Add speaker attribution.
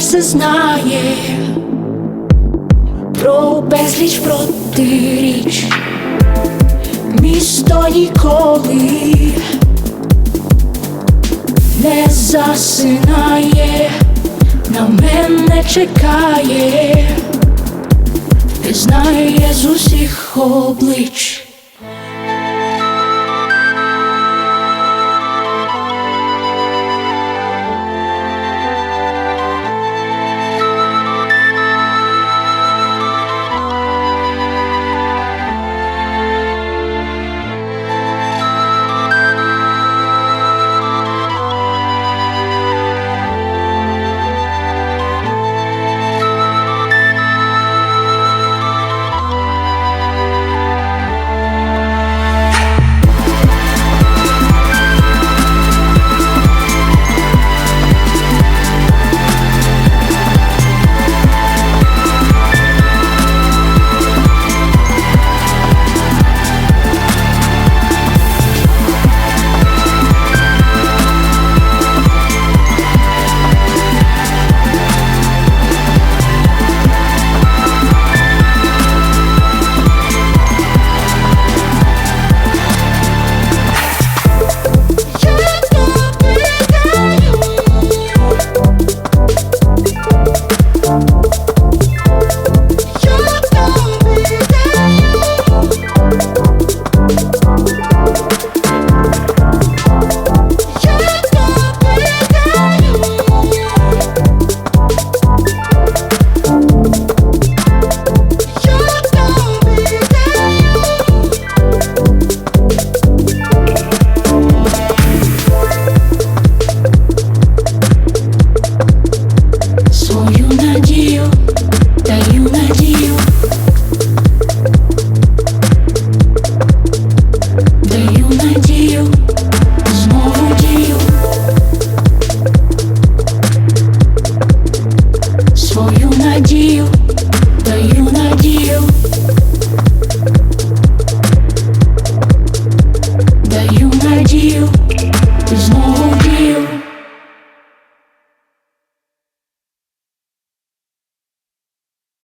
Speaker 1: все знає, про безліч протиріч, місто ніколи не засинає, на мене чекає, і знає з усіх облич. feel